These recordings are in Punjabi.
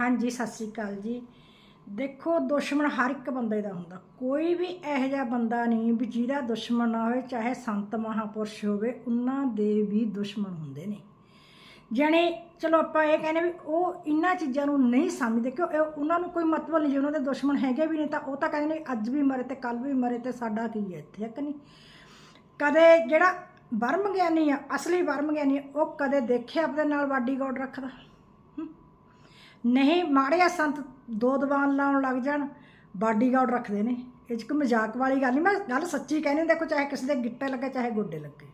ਹਾਂਜੀ, ਸਤਿ ਸ੍ਰੀ ਅਕਾਲ ਜੀ। ਦੇਖੋ, ਦੁਸ਼ਮਣ ਹਰ ਇੱਕ ਬੰਦੇ ਦਾ ਹੁੰਦਾ। ਕੋਈ ਵੀ ਇਹੋ ਜਿਹਾ ਬੰਦਾ ਨਹੀਂ ਵੀ ਜਿਹਦਾ ਦੁਸ਼ਮਣ ਨਾ ਹੋਵੇ, ਚਾਹੇ ਸੰਤ ਮਹਾਪੁਰਸ਼ ਹੋਵੇ, ਉਹਨਾਂ ਦੇ ਵੀ ਦੁਸ਼ਮਣ ਹੁੰਦੇ ਨੇ। ਜਾਣੀ, ਚਲੋ ਆਪਾਂ ਇਹ ਕਹਿੰਦੇ ਵੀ ਉਹ ਇਹਨਾਂ ਚੀਜ਼ਾਂ ਨੂੰ ਨਹੀਂ ਸਮਝਦੇ ਕਿ ਉਹ- ਉਹਨਾਂ ਨੂੰ ਕੋਈ ਮਤਲਬ ਨਹੀਂ ਜੇ ਉਹਨਾਂ ਦੇ ਦੁਸ਼ਮਣ ਹੈਗੇ ਵੀ ਨਹੀਂ ਤਾਂ ਉਹ ਤਾਂ ਕਹਿੰਦੇ ਨੇ, ਅੱਜ ਵੀ ਮਰੇ ਤੇ ਕੱਲ ਵੀ ਮਰੇ ਤੇ ਸਾਡਾ ਕੀ ਹੈ ਇੱਥੇ ਹੈ ਕਿ ਨਹੀਂ। ਕਦੇ ਜਿਹੜਾ ਬਰਮ ਗਿਆਨੀ ਆ, ਅਸਲੀ ਬਰਮ ਗਿਆਨੀ ਉਹ ਕਦੇ ਦੇਖਿਆ ਆਪਣੇ ਨਾਲ ਬਾਡੀਗਾਰਡ ਰੱਖਦਾ? ਨਹੀਂ, ਮਾੜੇ ਆ ਸੰਤ ਦੋ ਦੀਵਾਨ ਲਾਉਣ ਲੱਗ ਜਾਣ, ਬਾਡੀਗਾਰਡ ਰੱਖਦੇ ਨੇ। ਇਹ 'ਚ ਕੋਈ ਮਜ਼ਾਕ ਵਾਲੀ ਗੱਲ ਨਹੀਂ, ਮੈਂ ਗੱਲ ਸੱਚੀ ਕਹਿੰਦੀ ਦੇਖੋ ਚਾਹੇ ਕਿਸੇ ਦੇ ਗਿੱਟੇ ਲੱਗੇ, ਚਾਹੇ ਗੋਡੇ ਲੱਗੇ।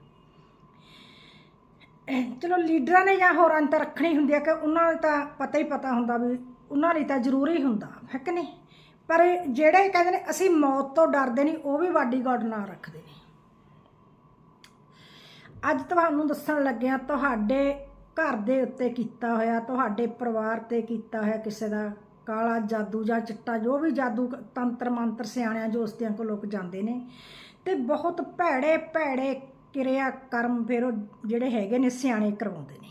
ਚਲੋ ਲੀਡਰਾਂ ਨੇ ਜਾਂ ਹੋਰਾਂ ਨੇ ਤਾਂ ਰੱਖਣੀ ਹੁੰਦੀ ਹੈ ਕਿ ਉਹਨਾਂ ਨੂੰ ਤਾਂ ਪਤਾ ਹੀ ਪਤਾ ਹੁੰਦਾ ਵੀ ਉਹਨਾਂ ਲਈ ਤਾਂ ਜ਼ਰੂਰੀ ਹੁੰਦਾ, ਹੈ ਕਿ ਨਹੀਂ? ਪਰ ਜਿਹੜੇ ਕਹਿੰਦੇ ਨੇ, ਅਸੀਂ ਮੌਤ ਤੋਂ ਡਰਦੇ ਨਹੀਂ, ਉਹ ਵੀ ਬਾਡੀਗਾਰਡ ਨਾ ਰੱਖਦੇ ਨੇ। ਅੱਜ ਤੁਹਾਨੂੰ ਦੱਸਣ ਲੱਗਿਆ ਤੁਹਾਡੇ ਘਰ ਦੇ ਉੱਤੇ ਕੀਤਾ ਹੋਇਆ, ਤੁਹਾਡੇ ਪਰਿਵਾਰ ਤੇ ਕੀਤਾ ਹੋਇਆ ਕਿਸੇ ਦਾ ਕਾਲਾ ਜਾਦੂ ਜਾਂ ਚਿੱਟਾ, ਜੋ ਵੀ ਜਾਦੂ ਤੰਤਰ ਮੰਤਰ ਸਿਆਣਿਆਂ ਜੋ ਉਸਤਿਆਂ ਕੋ ਲੋਕ ਜਾਂਦੇ ਨੇ ਤੇ ਬਹੁਤ ਭੈੜੇ ਭੈੜੇ ਕਿਰਿਆ ਕਰਮ ਫਿਰ ਉਹ ਜਿਹੜੇ ਹੈਗੇ ਨੇ ਸਿਆਣੇ ਕਰਵਾਉਂਦੇ ਨੇ।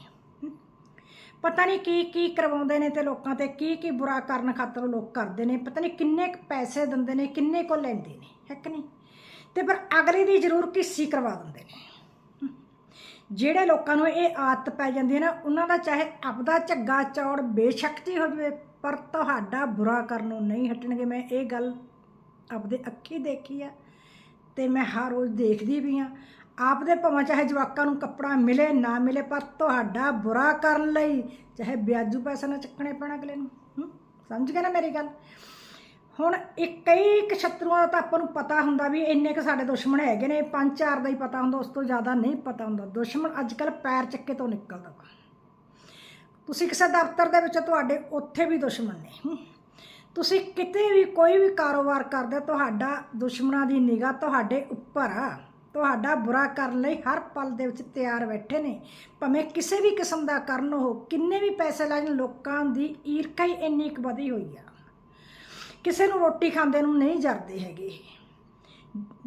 ਪਤਾ ਨਹੀਂ ਕੀ ਕੀ ਕਰਵਾਉਂਦੇ ਨੇ ਤੇ ਲੋਕਾਂ ਤੇ ਕੀ ਕੀ ਬੁਰਾ ਕਰਨ ਖਾਤਰ ਲੋਕ ਕਰਦੇ ਨੇ, ਪਤਾ ਨਹੀਂ ਕਿੰਨੇ ਕੁ ਪੈਸੇ ਦਿੰਦੇ ਨੇ, ਕਿੰਨੇ ਕੋ ਲੈਂਦੇ ਨੇ, ਹੈ ਕਿ ਨਹੀਂ? ਤੇ ਪਰ ਅਗਲੇ ਦੀ ਜ਼ਰੂਰ ਕਿਸੀ ਕਰਵਾ ਦਿੰਦੇ ਨੇ। ਜਿਹੜੇ ਲੋਕਾਂ ਨੂੰ ਇਹ ਆਦਤ ਪੈ ਜਾਂਦੀ ਹੈ ਨਾ, ਉਹਨਾਂ ਦਾ ਚਾਹੇ ਆਪਦਾ ਝੱਗਾ ਚੌੜ ਬੇਸ਼ੱਕਤੀ ਹੋ ਜਵੇ, ਪਰ ਤੁਹਾਡਾ ਬੁਰਾ ਕਰਨ ਨੂੰ ਨਹੀਂ ਹਟਣਗੇ। ਮੈਂ ਇਹ ਗੱਲ ਆਪਦੇ ਅੱਖੀ ਦੇਖੀ ਆ ਤੇ ਮੈਂ ਹਰ ਰੋਜ਼ ਦੇਖਦੀ ਵੀ ਆ ਆਪਦੇ ਭਾਵੇਂ ਚਾਹੇ ਜਵਾਕਾਂ ਨੂੰ ਕੱਪੜਾ ਮਿਲੇ, ਨਾ ਮਿਲੇ, ਪਰ ਤੁਹਾਡਾ ਬੁਰਾ ਕਰਨ ਲਈ ਚਾਹੇ ਵਿਆਜੂ ਪੈਸਾ ਨਾ ਚੱਕਣੇ ਪੈਣਾ ਅਗਲੇ ਨੂੰ। ਸਮਝ ਗਏ ਨਾ ਮੇਰੀ ਗੱਲ? ਹੁਣ ਇੱਕ ਕਈ ਕੁ ਸ਼ਤਰੂਆਂ ਦਾ ਤਾਂ ਆਪਾਂ ਨੂੰ ਪਤਾ ਹੁੰਦਾ ਵੀ ਇੰਨੇ ਕੁ ਸਾਡੇ ਦੁਸ਼ਮਣ ਹੈਗੇ ਨੇ ਪੰਜ ਚਾਰ ਦਾ ਹੀ ਪਤਾ ਹੁੰਦਾ ਉਸ ਤੋਂ ਜ਼ਿਆਦਾ ਨਹੀਂ ਪਤਾ ਹੁੰਦਾ। ਦੁਸ਼ਮਣ ਅੱਜ ਕੱਲ ਪੈਰ ਚੱਕੇ ਤੋਂ ਨਿਕਲਦਾ। ਤੁਸੀਂ ਕਿਸੇ ਦਫ਼ਤਰ ਦੇ ਵਿੱਚ ਤੁਹਾਡੇ ਉੱਥੇ ਵੀ ਦੁਸ਼ਮਣ ਨੇ। ਤੁਸੀਂ ਕਿਤੇ ਵੀ ਕੋਈ ਵੀ ਕਾਰੋਬਾਰ ਕਰਦੇ ਹੋ, ਤੁਹਾਡਾ ਦੁਸ਼ਮਣਾਂ ਦੀ ਨਿਗਾਹ ਤੁਹਾਡੇ ਉੱਪਰ ਆ। ਤੁਹਾਡਾ ਬੁਰਾ ਕਰਨ ਲਈ ਹਰ ਪਲ ਦੇ ਵਿੱਚ ਤਿਆਰ ਬੈਠੇ ਨੇ। ਭਾਵੇਂ ਕਿਸੇ ਵੀ ਕਿਸਮ ਦਾ ਕਰਨ ਹੋ ਕਿੰਨੇ ਵੀ ਪੈਸੇ ਲੈਣ ਲੋਕਾਂ ਦੀ ਈਰਖਾ ਹੀ ਇੰਨੀ ਕੁ ਵਧੀ ਹੋਈ ਆ। ਕਿਸੇ ਨੂੰ ਰੋਟੀ ਖਾਂਦੇ ਨੂੰ ਨਹੀਂ ਜਰਦੇ ਹੈਗੇ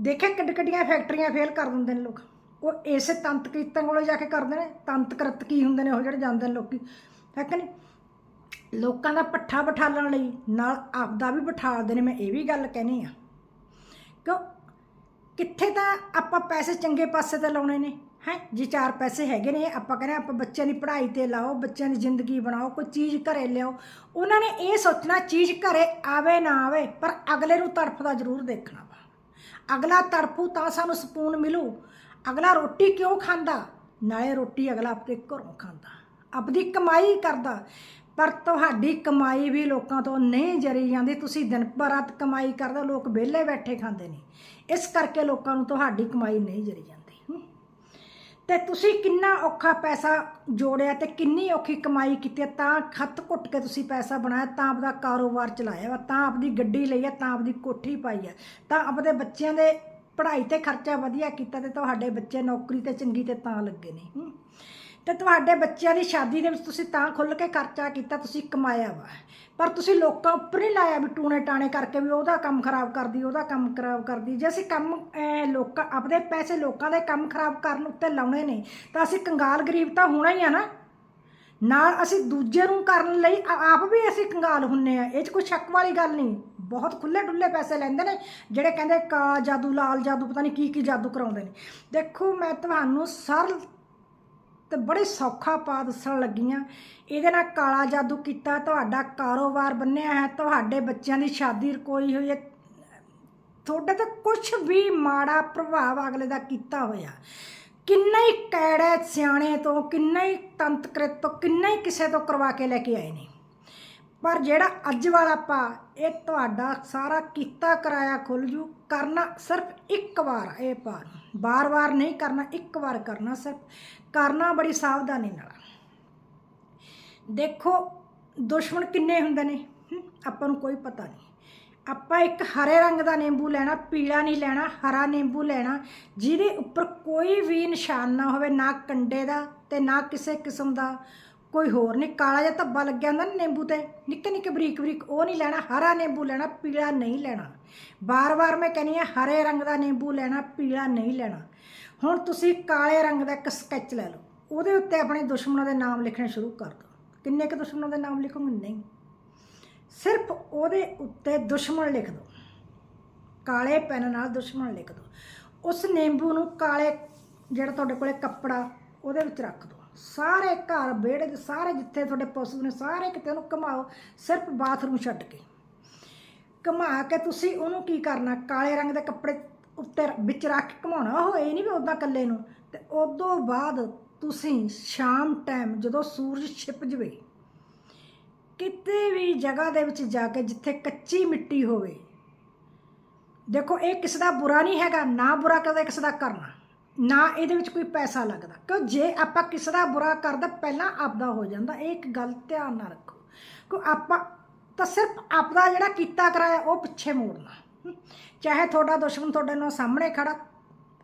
ਦੇਖਿਆ ਕਿੱਡ ਕਿੱਡੀਆਂ ਫੈਕਟਰੀਆਂ ਫੇਲ ਕਰ ਦਿੰਦੇ ਨੇ ਲੋਕ। ਉਹ ਇਸੇ ਤੰਤ ਕੀਰਤਨ ਕੋਲੇ ਜਾ ਕੇ ਕਰਦੇ ਨੇ, ਤੰਤ ਕਰਤ ਕੀ ਹੁੰਦੇ ਨੇ ਉਹ ਜਿਹੜੇ ਜਾਂਦੇ ਨੇ ਲੋਕੀ। ਹੈ ਕਿ ਨਹੀਂ? ਲੋਕਾਂ ਦਾ ਪੱਠਾ ਬਿਠਾਲਣ ਲਈ ਨਾਲ ਆਪਦਾ ਵੀ ਬਿਠਾਲਦੇ ਨੇ, ਮੈਂ ਇਹ ਵੀ ਗੱਲ ਕਹਿਣੀ ਆ। ਕਿਉਂ? ਕਿੱਥੇ ਤਾਂ ਆਪਾਂ ਪੈਸੇ ਚੰਗੇ ਪਾਸੇ ਤੇ ਲਾਉਣੇ ਨੇ, ਹੈ? ਜੀ ਚਾਰ ਪੈਸੇ ਹੈਗੇ ਨੇ, ਆਪਾਂ ਕਹਿੰਦੇ ਆਪਾਂ ਬੱਚਿਆਂ ਦੀ ਪੜ੍ਹਾਈ ਤੇ ਲਾਓ, ਬੱਚਿਆਂ ਦੀ ਜ਼ਿੰਦਗੀ ਬਣਾਓ, ਕੋਈ ਚੀਜ਼ ਘਰੇ ਲਿਆਓ। ਉਹਨਾਂ ਨੇ ਇਹ ਸੋਚਣਾ, ਚੀਜ਼ ਘਰੇ ਆਵੇ ਨਾ ਆਵੇ, ਪਰ ਅਗਲੇ ਨੂੰ ਤੜਫਦਾ ਜ਼ਰੂਰ ਦੇਖਣਾ ਵਾ। ਅਗਲਾ ਤੜਫੂ ਤਾਂ ਸਾਨੂੰ ਸਕੂਨ ਮਿਲੂ। ਅਗਲਾ ਰੋਟੀ ਕਿਉਂ ਖਾਂਦਾ? ਨਾਲੇ ਰੋਟੀ ਅਗਲਾ ਆਪਣੇ ਘਰੋਂ ਖਾਂਦਾ ਆਪਣੀ ਕਮਾਈ ਕਰਦਾ। ਪਰ ਤੁਹਾਡੀ ਕਮਾਈ ਵੀ ਲੋਕਾਂ ਤੋਂ ਨਹੀਂ ਜਰੀ ਜਾਂਦੀ। ਤੁਸੀਂ ਦਿਨ ਭਰ ਰਾਤ ਕਮਾਈ ਕਰਦੇ ਹੋ, ਲੋਕ ਵਿਹਲੇ ਬੈਠੇ ਖਾਂਦੇ ਨੇ। ਇਸ ਕਰਕੇ ਲੋਕਾਂ ਨੂੰ ਤੁਹਾਡੀ ਕਮਾਈ ਨਹੀਂ ਜਰੀ ਜਾਂਦੀ। ਹਮ। ਤੇ ਤੁਸੀਂ ਕਿੰਨਾ ਔਖਾ ਪੈਸਾ ਜੋੜਿਆ ਤੇ ਕਿੰਨੀ ਔਖੀ ਕਮਾਈ ਕੀਤੀ ਹੈ, ਤਾਂ ਖੱਤ ਘੁੱਟ ਕੇ ਤੁਸੀਂ ਪੈਸਾ ਬਣਾਇਆ ਤਾਂ ਆਪਦਾ ਕਾਰੋਬਾਰ ਚਲਾਇਆ ਵਾ ਤਾਂ ਆਪਦੀ ਗੱਡੀ ਲਈ ਆ ਤਾਂ ਆਪਦੀ ਕੋਠੀ ਪਾਈ ਹੈ ਤਾਂ ਆਪਦੇ ਬੱਚਿਆਂ ਦੇ ਪੜ੍ਹਾਈ ਤੇ ਖਰਚਾ ਵਧੀਆ ਕੀਤਾ ਤੇ ਤੁਹਾਡੇ ਬੱਚੇ ਨੌਕਰੀ ਤੇ ਚੰਗੀ ਤੇ ਤਾਂ ਲੱਗੇ ਨੇ। ਤੇ ਤੁਹਾਡੇ ਬੱਚਿਆਂ ਦੀ ਸ਼ਾਦੀ ਦੇ ਵਿੱਚ ਤੁਸੀਂ ਤਾਂ ਖੁੱਲ ਕੇ ਖਰਚਾ ਕੀਤਾ, ਤੁਸੀਂ ਕਮਾਇਆ ਵਾ। ਪਰ ਤੁਸੀਂ ਲੋਕਾਂ ਉੱਪਰ ਨਹੀਂ ਲਾਇਆ ਵੀ ਟੂਣੇ ਟਾਣੇ ਕਰਕੇ ਵੀ ਉਹਦਾ ਕੰਮ ਖਰਾਬ ਕਰਦੀ, ਉਹਦਾ ਕੰਮ ਖਰਾਬ ਕਰਦੀ। ਜੇ ਅਸੀਂ ਕੰਮ ਲੋਕਾਂ, ਆਪਦੇ ਪੈਸੇ ਲੋਕਾਂ ਦੇ ਕੰਮ ਖਰਾਬ ਕਰਨ ਉੱਤੇ ਲਾਉਣੇ ਨੇ, ਤਾਂ ਅਸੀਂ ਕੰਗਾਲ ਗਰੀਬ ਤਾਂ ਹੋਣਾ ਹੀ ਆ ਨਾ। ਨਾਲ ਅਸੀਂ ਦੂਜੇ ਨੂੰ ਕਰਨ ਲਈ ਆਪ ਵੀ ਅਸੀਂ ਕੰਗਾਲ ਹੁੰਨੇ ਆ। ਇਹ 'ਚ ਕੋਈ ਸ਼ੱਕ ਵਾਲੀ ਗੱਲ ਨਹੀਂ। ਬਹੁਤ ਖੁੱਲੇ ਡੁੱਲੇ ਪੈਸੇ ਲੈਂਦੇ ਨੇ, ਜਿਹੜੇ ਕਹਿੰਦੇ ਕਾਲਾ ਜਾਦੂ, ਲਾਲ ਜਾਦੂ, ਪਤਾ ਨਹੀਂ ਕੀ ਕੀ ਜਾਦੂ ਕਰਾਉਂਦੇ ਨੇ। ਦੇਖੋ, ਮੈਂ ਤੁਹਾਨੂੰ ਸਰਲ ਤੇ ਬੜੇ ਸੌਖਾ ਪਾ ਦੱਸਣ ਲੱਗੀਆਂ। ਇਹਦੇ ਨਾਲ ਕਾਲਾ ਜਾਦੂ ਕੀਤਾ, ਤੁਹਾਡਾ ਕਾਰੋਬਾਰ ਬੰਨਿਆ ਹੈ, ਤੁਹਾਡੇ ਬੱਚਿਆਂ ਦੀ ਸ਼ਾਦੀ ਰਕੋਈ ਹੋਈ ਹੈ। ਤੁਹਾਡੇ ਤੇ ਕੁਝ ਵੀ ਮਾੜਾ ਪ੍ਰਭਾਵ ਅਗਲੇ ਦਾ ਕੀਤਾ ਹੋਇਆ। ਕਿੰਨਾ ਹੀ ਕੈੜੇ ਸਿਆਣੇ ਤੋਂ, ਕਿੰਨਾ ਹੀ ਤੰਤਕ੍ਰਿਤ ਤੋਂ, ਕਿੰਨਾ ਹੀ ਕਿਸੇ ਤੋਂ ਕਰਵਾ ਕੇ ਲੈ ਕੇ ਆਏ ਨੇ। ਪਰ ਜਿਹੜਾ ਅੱਜ ਵਾਲਾ ਪਾ ਇਹ ਤੁਹਾਡਾ ਸਾਰਾ ਕੀਤਾ ਕਰਾਇਆ ਖੁੱਲ ਜੂ। ਕਰਨਾ ਸਿਰਫ ਇੱਕ ਵਾਰ, ਇਹ ਪਾ ਬਾਰ-ਬਾਰ ਨਹੀਂ ਕਰਨਾ, ਇੱਕ ਵਾਰ ਕਰਨਾ ਸਿਰਫ। ਕਰਨਾ ਬੜੀ ਸਾਵਧਾਨੀ ਨਾਲ। ਦੇਖੋ, ਦੁਸ਼ਮਣ ਕਿੰਨੇ ਹੁੰਦੇ ਨੇ ਆਪਾਂ ਨੂੰ ਕੋਈ ਪਤਾ ਨਹੀਂ। ਆਪਾਂ ਇੱਕ ਹਰੇ ਰੰਗ ਦਾ ਨਿੰਬੂ ਲੈਣਾ, ਪੀਲਾ ਨਹੀਂ ਲੈਣਾ, ਹਰਾ ਨਿੰਬੂ ਲੈਣਾ, ਜਿਹਦੇ ਉੱਪਰ ਕੋਈ ਵੀ ਨਿਸ਼ਾਨ ਨਾ ਹੋਵੇ, ਨਾ ਕੰਡੇ ਦਾ ਤੇ ਨਾ ਕਿਸੇ ਕਿਸਮ ਦਾ। ਕੋਈ ਹੋਰ ਨਹੀਂ, ਕਾਲਾ ਜਿਹਾ ਧੱਬਾ ਲੱਗਿਆ ਹੁੰਦਾ ਨਾ ਨਿੰਬੂ ਤੇ। ਨਿੱਕੇ ਨਿੱਕੇ ਬਰੀਕ ਬਰੀਕ, ਉਹ ਨਹੀਂ ਲੈਣਾ, ਹਰਾ ਨਿੰਬੂ ਲੈਣਾ, ਪੀਲਾ ਨਹੀਂ ਲੈਣਾ। ਬਾਰ-ਬਾਰ ਮੈਂ ਕਹਿੰਦੀ ਆ ਹਰੇ ਰੰਗ ਦਾ ਨਿੰਬੂ ਲੈਣਾ, ਪੀਲਾ ਨਹੀਂ ਲੈਣਾ। ਹੁਣ ਤੁਸੀਂ ਕਾਲੇ ਰੰਗ ਦਾ ਇੱਕ ਸਕੈਚ ਲੈ ਲਓ। ਉਹਦੇ ਉੱਤੇ ਆਪਣੇ ਦੁਸ਼ਮਣਾਂ ਦੇ ਨਾਮ ਲਿਖਣੇ ਸ਼ੁਰੂ ਕਰ ਦਿਓ। ਕਿੰਨੇ ਕੁ ਦੁਸ਼ਮਣਾਂ ਦੇ ਨਾਮ ਲਿਖੋਗੇ? ਨਹੀਂ। ਸਿਰਫ ਉਹਦੇ ਉੱਤੇ ਦੁਸ਼ਮਣ ਲਿਖ ਦਿਓ। ਕਾਲੇ ਪੈਨ ਨਾਲ ਦੁਸ਼ਮਣ ਲਿਖ ਦਿਓ। ਉਸ ਨਿੰਬੂ ਨੂੰ ਕਾਲੇ, ਜਿਹੜਾ ਤੁਹਾਡੇ ਕੋਲੇ ਕੱਪੜਾ, ਉਹਦੇ ਵਿੱਚ ਰੱਖ ਦਿਓ। ਸਾਰੇ ਘਰ, ਵਿਹੜੇ ਦੇ ਸਾਰੇ ਜਿੱਥੇ ਤੁਹਾਡੇ ਪਸ਼ੂ ਨੇ ਸਾਰੇ ਕਿਤੇ ਉਹਨੂੰ ਘੁਮਾਓ, ਸਿਰਫ ਬਾਥਰੂਮ ਛੱਡ ਕੇ। ਘੁਮਾ ਕੇ ਤੁਸੀਂ ਉਹਨੂੰ ਕੀ ਕਰਨਾ? ਕਾਲੇ ਰੰਗ ਦੇ ਕੱਪੜੇ ਉੱਤੇ ਵਿੱਚ ਰੱਖ ਕੇ ਘੁਮਾਉਣਾ? ਉਹ ਇਹ ਨਹੀਂ ਵੀ ਉਦਾਂ ਇਕੱਲੇ ਨੂੰ। ਤੇ ਉਦੋਂ ਬਾਅਦ ਤੁਸੀਂ ਸ਼ਾਮ ਟਾਈਮ ਜਦੋਂ ਸੂਰਜ ਛਿਪ ਜਵੇ, ਕਿਤੇ ਵੀ ਜਗ੍ਹਾ ਦੇ ਵਿੱਚ ਜਾ ਕੇ ਜਿੱਥੇ ਕੱਚੀ ਮਿੱਟੀ ਹੋਵੇ, ਦੇਖੋ ਇਹ ਕਿਸੇ ਦਾ ਬੁਰਾ ਨਹੀਂ ਹੈਗਾ, ਨਾ ਬੁਰਾ ਕਦੇ ਕਿਸੇ ਦਾ ਕਰਨਾ। ਨਾ ਇਹਦੇ ਵਿੱਚ ਕੋਈ ਪੈਸਾ ਲੱਗਦਾ, ਕਿਉਂ ਜੇ ਆਪਾਂ ਕਿਸੇ ਦਾ ਬੁਰਾ ਕਰਦਾ, ਪਹਿਲਾਂ ਆਪਦਾ ਹੋ ਜਾਂਦਾ। ਇਹ ਇੱਕ ਗੱਲ ਧਿਆਨ ਨਾਲ ਰੱਖੋ। ਕਿ ਆਪਾਂ, ਤਾਂ ਸਿਰਫ ਆਪਦਾ ਜਿਹੜਾ ਕੀਤਾ ਕਰਾਇਆ, ਉਹ ਪਿੱਛੇ ਮੋੜਨਾ। ਚਾਹੇ ਤੁਹਾਡਾ ਦੁਸ਼ਮਣ ਤੁਹਾਡੇ ਨਾਲ ਸਾਹਮਣੇ ਖੜਾ,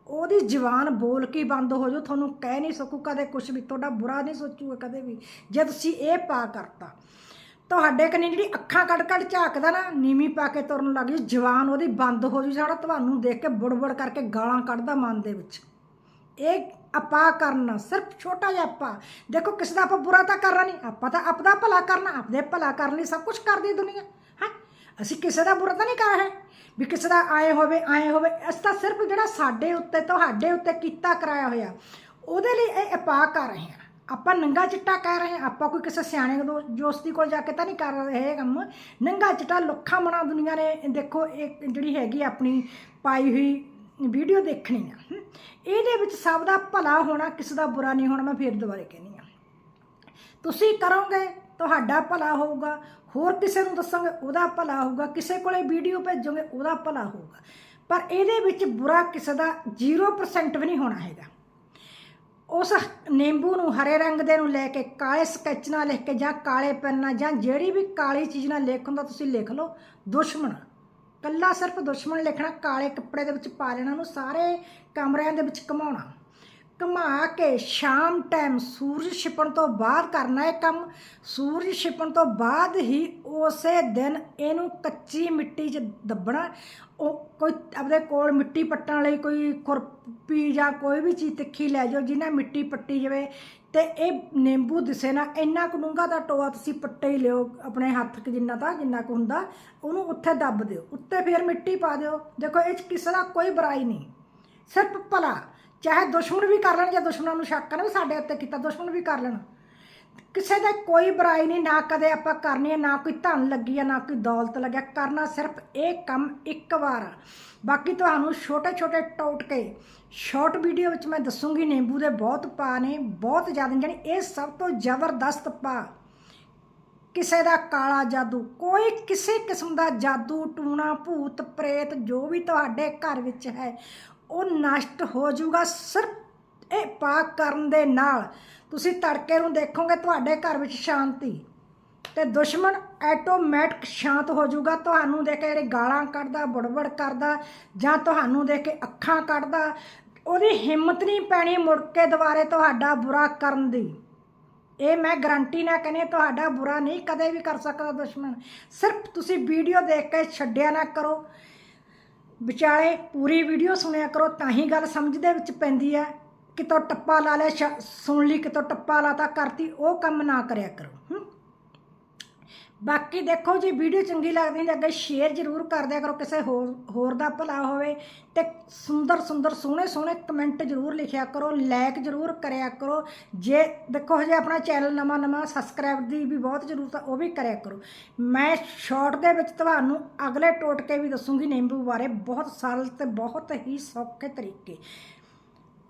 ਉਹਦੀ ਜ਼ੁਬਾਨ ਬੋਲ ਕੇ ਬੰਦ ਹੋ ਜਾਓ, ਤੁਹਾਨੂੰ ਕਹਿ ਨਹੀਂ ਸਕੂ ਕਦੇ ਕੁਝ ਵੀ, ਤੁਹਾਡਾ ਬੁਰਾ ਨਹੀਂ ਸੋਚੂਗਾ ਕਦੇ ਵੀ। ਜੇ ਤੁਸੀਂ ਇਹ ਪਾ ਕਰਤਾ, ਤੁਹਾਡੇ ਕਨੀ ਜਿਹੜੀ ਅੱਖਾਂ ਕੱਢ ਕੱਢ ਝਾਕਦਾ ਨਾ, ਨੀਵੀਂ ਪਾ ਕੇ ਤੁਰਨ ਲੱਗ ਜੂ ਜਵਾਨ ਉਹਦੀ ਬੰਦ ਹੋ ਜੂ ਜਿਹੜਾ ਤੁਹਾਨੂੰ ਦੇਖ ਕੇ ਬੁੜਬੁੜ ਕਰਕੇ ਗਾਲਾਂ ਕੱਢਦਾ ਮਨ ਦੇ ਵਿੱਚ। ਇਹ ਆਪਾ ਕਰਨਾ ਸਿਰਫ ਛੋਟਾ ਜਿਹਾ ਆਪਾ ਦੇਖੋ ਕਿਸੇ ਦਾ ਆਪਾਂ ਬੁਰਾ ਤਾਂ ਕਰਨਾ ਨਹੀਂ ਆਪਾਂ ਤਾਂ ਆਪਦਾ ਭਲਾ ਕਰਨਾ ਆਪਦੇ ਭਲਾ ਕਰਨ ਲਈ ਸਭ ਕੁਝ ਕਰਦੀ ਦੁਨੀਆ ਹੈ ਅਸੀਂ ਕਿਸੇ ਦਾ ਬੁਰਾ ਤਾਂ ਨਹੀਂ ਕਰ ਰਹੇ ਵੀ ਕਿਸੇ ਦਾ ਆਏ ਹੋਵੇ ਆਏ ਹੋਵੇ ਅਸੀਂ ਤਾਂ ਸਿਰਫ ਜਿਹੜਾ ਸਾਡੇ ਉੱਤੇ ਤੁਹਾਡੇ ਉੱਤੇ ਕੀਤਾ ਕਰਾਇਆ ਹੋਇਆ ਉਹਦੇ ਲਈ ਇਹ ਆਪਾ ਕਰ ਰਹੇ ਹਾਂ ਆਪਾਂ ਨੰਗਾ ਚਿੱਟਾ ਕਹਿ ਰਹੇ ਹਾਂ ਆਪਾਂ ਕੋਈ ਕਿਸੇ ਸਿਆਣੇ ਦੋ ਜੋਸਤੀ ਕੋਲ ਜਾ ਕੇ ਤਾਂ ਨਹੀਂ ਕਰ ਰਹੇ ਇਹ ਕੰਮ ਨੰਗਾ ਚਿੱਟਾ ਲੱਖਾਂ ਮਣਾ ਦੁਨੀਆ ਨੇ ਦੇਖੋ ਇਹ ਜਿਹੜੀ ਹੈਗੀ ਆਪਣੀ ਪਾਈ ਹੋਈ ਵੀਡੀਓ ਦੇਖਣੀ ਆ ਇਹਦੇ ਵਿੱਚ ਸਭ ਦਾ ਭਲਾ ਹੋਣਾ, ਕਿਸੇ ਦਾ ਬੁਰਾ ਨਹੀਂ ਹੋਣਾ, ਮੈਂ ਫੇਰ ਦੁਬਾਰੇ ਕਹਿੰਦੀ ਆ। ਤੁਸੀਂ ਕਰੋਗੇ, ਤੁਹਾਡਾ ਭਲਾ ਹੋਊਗਾ, ਹੋਰ ਕਿਸੇ ਨੂੰ ਦੱਸੋਗੇ, ਉਹਦਾ ਭਲਾ ਹੋਊਗਾ, ਕਿਸੇ ਕੋਲੇ ਵੀਡੀਓ ਭੇਜੋਗੇ, ਉਹਦਾ ਭਲਾ ਹੋਊਗਾ। ਪਰ ਇਹਦੇ ਵਿੱਚ ਬੁਰਾ ਕਿਸੇ ਦਾ 0% ਵੀ ਨਹੀਂ ਹੋਣਾ ਹੈਗਾ। ਉਸ ਨਿੰਬੂ ਨੂੰ, ਹਰੇ ਰੰਗ ਦੇ ਨੂੰ ਲੈ ਕੇ, ਕਾਲੇ ਸਕੈਚ ਨਾਲ ਲਿਖ ਕੇ ਜਾਂ ਕਾਲੇ ਪੈਨ ਨਾਲ ਜਾਂ ਜਿਹੜੀ ਵੀ ਕਾਲੀ ਚੀਜ਼ ਨਾਲ ਲਿਖ ਹੁੰਦਾ, ਤੁਸੀਂ ਲਿਖ ਲਓ, ਦੁਸ਼ਮਣ। ਕੱਲਾ ਸਿਰਫ ਦੁਸ਼ਮਣ ਲਿਖਣਾ, ਕਾਲੇ ਕੱਪੜੇ ਦੇ ਵਿੱਚ ਪਾ ਲੈਣਾ ਨੂੰ ਸਾਰੇ ਕਮਰਿਆਂ ਦੇ ਵਿੱਚ ਘਮਾਉਣਾ। ਘਮਾ ਕੇ ਸ਼ਾਮ ਟਾਈਮ ਸੂਰਜ ਛਿਪਣ ਤੋਂ ਬਾਅਦ ਕਰਨਾ ਇਹ ਕੰਮ। ਸੂਰਜ ਛਿਪਣ ਤੋਂ ਬਾਅਦ ਹੀ ਉਸੇ ਦਿਨ ਇਹਨੂੰ ਕੱਚੀ ਮਿੱਟੀ 'ਚ ਦੱਬਣਾ। ਉਹ ਕੋਈ ਆਪਣੇ ਕੋਲ ਮਿੱਟੀ ਪੱਟਣ ਲਈ ਕੋਈ ਖੁਰਪੀ ਜਾਂ ਕੋਈ ਵੀ ਚੀਜ਼ ਤਿੱਖੀ ਲੈ ਜਾਓ ਜਿਹਨਾਂ ਮਿੱਟੀ ਪੱਟੀ ਜਾਵੇ ਤੇ ਇਹ ਨਿੰਬੂ ਦਿਸੇ ਨਾ, ਇੰਨਾ ਕੁ ਡੂੰਘਾ ਦਾ ਟੋਆ ਤੁਸੀਂ ਪੱਟੇ ਹੀ ਲਿਓ ਆਪਣੇ ਹੱਥ ਕੁ ਜਿੰਨਾ ਤਾਂ, ਜਿੰਨਾ ਕੁ ਹੁੰਦਾ, ਉਹਨੂੰ ਉੱਥੇ ਦੱਬ ਦਿਓ। ਉੱਤੇ ਫਿਰ ਮਿੱਟੀ ਪਾ ਦਿਓ। ਦੇਖੋ, ਇਹ 'ਚ ਕਿਸੇ ਦਾ ਕੋਈ ਬੁਰਾਈ ਨਹੀਂ। ਸਿਰਫ ਭਲਾ, ਚਾਹੇ ਦੁਸ਼ਮਣ ਵੀ ਕਰ ਲੈਣ ਜਾਂ ਦੁਸ਼ਮਣਾਂ ਨੂੰ ਸ਼ੱਕ ਕਰਨ, ਵੀ ਸਾਡੇ ਉੱਤੇ ਕੀਤਾ, ਦੁਸ਼ਮਣ ਵੀ ਕਰ ਲੈਣ। ਕਿਸੇ ਦਾ ਕੋਈ ਬੁਰਾਈ ਨਹੀਂ, ਨਾ ਕਦੇ ਆਪਾਂ ਕਰਨੀ ਹੈ, ਨਾ ਕੋਈ ਧਨ ਲੱਗੀ ਹੈ, ਨਾ ਕੋਈ ਦੌਲਤ ਲੱਗਿਆ ਕਰਨਾ ਸਿਰਫ ਇਹ ਕੰਮ ਇੱਕ ਵਾਰ। ਬਾਕੀ ਤੁਹਾਨੂੰ ਛੋਟੇ ਛੋਟੇ ਟੋਟਕੇ, ਸ਼ਾਰਟ ਵੀਡੀਓ ਵਿੱਚ ਮੈਂ ਦੱਸੂਗੀ, ਨਿੰਬੂ ਦੇ ਬਹੁਤ ਪਾ ਨੇ, ਬਹੁਤ ਜ਼ਿਆਦਾ ਜਾਣੀ ਇਹ ਸਭ ਤੋਂ ਜ਼ਬਰਦਸਤ ਪਾ। ਕਿਸੇ ਦਾ ਕਾਲਾ ਜਾਦੂ, ਕੋਈ ਕਿਸੇ ਕਿਸਮ ਦਾ ਜਾਦੂ, ਟੂਣਾ, ਭੂਤ, ਪ੍ਰੇਤ, ਜੋ ਵੀ ਤੁਹਾਡੇ ਘਰ ਵਿੱਚ ਹੈ, ਉਹ ਨਸ਼ਟ ਹੋ ਜਾਊਗਾ, ਸਿਰਫ ਇਹ ਪਾਕ ਕਰਨ ਦੇ ਨਾਲ ਤੁਸੀਂ ਤੜਕੇ ਨੂੰ ਦੇਖੋਗੇ ਤੁਹਾਡੇ ਘਰ ਵਿੱਚ ਸ਼ਾਂਤੀ ਤੇ ਦੁਸ਼ਮਣ ਆਟੋਮੈਟਿਕ ਸ਼ਾਂਤ ਹੋ ਜਾਊਗਾ, ਤੁਹਾਨੂੰ ਦੇਖ ਕੇ ਜਿਹੜੇ ਗਾਲਾਂ ਕੱਢਦਾ, ਬੜਬੜ ਕਰਦਾ ਜਾਂ ਤੁਹਾਨੂੰ ਦੇਖ ਕੇ ਅੱਖਾਂ ਕੱਢਦਾ, ਉਹਦੀ ਹਿੰਮਤ ਨਹੀਂ ਪੈਣੀ ਮੁੜ ਕੇ ਦੁਬਾਰੇ ਤੁਹਾਡਾ ਬੁਰਾ ਕਰਨ ਦੀ। ਇਹ ਮੈਂ ਗਰੰਟੀ ਨਾ ਕਹਿੰਦੀ ਤੁਹਾਡਾ ਬੁਰਾ ਨਹੀਂ ਕਦੇ ਵੀ ਕਰ ਸਕਦਾ ਦੁਸ਼ਮਣ। ਸਿਰਫ ਤੁਸੀਂ ਵੀਡੀਓ ਦੇਖ ਕੇ ਛੱਡਿਆ ਨਾ ਕਰੋ। ਵਿਚਾਲੇ ਪੂਰੀ ਵੀਡੀਓ ਸੁਣਿਆ ਕਰੋ, ਤਾਂ ਹੀ ਗੱਲ ਸਮਝ ਦੇ ਵਿੱਚ ਪੈਂਦੀ ਹੈ। ਕਿਤੋਂ ਟੱਪਾ ਲਾ ਲਿਆ, ਸ਼- ਸੁਣ ਲਈ, ਕਿਤੋਂ ਟੱਪਾ ਲਾਤਾ, ਕਰਤੀ, ਉਹ ਕੰਮ ਨਾ ਕਰਿਆ ਕਰੋ, ਹੂੰ। ਬਾਕੀ ਦੇਖੋ ਜੇ, ਵੀਡੀਓ ਚੰਗੀ ਲੱਗਦੀ ਹੈ ਤਾਂ ਅੱਗੇ ਸ਼ੇਅਰ ਜ਼ਰੂਰ ਕਰ ਦਿਆ ਕਰੋ, ਕਿਸੇ ਹੋਰ ਹੋਰ ਦਾ ਭਲਾ ਹੋਵੇ ਤੇ ਸੁੰਦਰ ਸੁੰਦਰ, ਸੋਹਣੇ ਸੋਹਣੇ ਕਮੈਂਟ ਜ਼ਰੂਰ ਲਿਖਿਆ ਕਰੋ ਲਾਈਕ ਜ਼ਰੂਰ ਕਰਿਆ ਕਰੋ। ਜੇ ਦੇਖੋ ਹਜੇ ਆਪਣਾ ਚੈਨਲ ਨਵਾਂ ਨਵਾਂ ਸਬਸਕ੍ਰਾਈਬ ਦੀ ਵੀ ਬਹੁਤ ਜ਼ਰੂਰਤ ਆ, ਉਹ ਵੀ ਕਰਿਆ ਕਰੋ। ਮੈਂ ਸ਼ਾਰਟ ਦੇ ਵਿੱਚ ਤੁਹਾਨੂੰ ਅਗਲੇ ਟੋਟਕੇ ਵੀ ਦੱਸੂੰਗੀ ਨਿੰਬੂ ਬਾਰੇ, ਬਹੁਤ ਸਰਲ ਤੇ ਬਹੁਤ ਹੀ ਸੌਖੇ ਤਰੀਕੇ।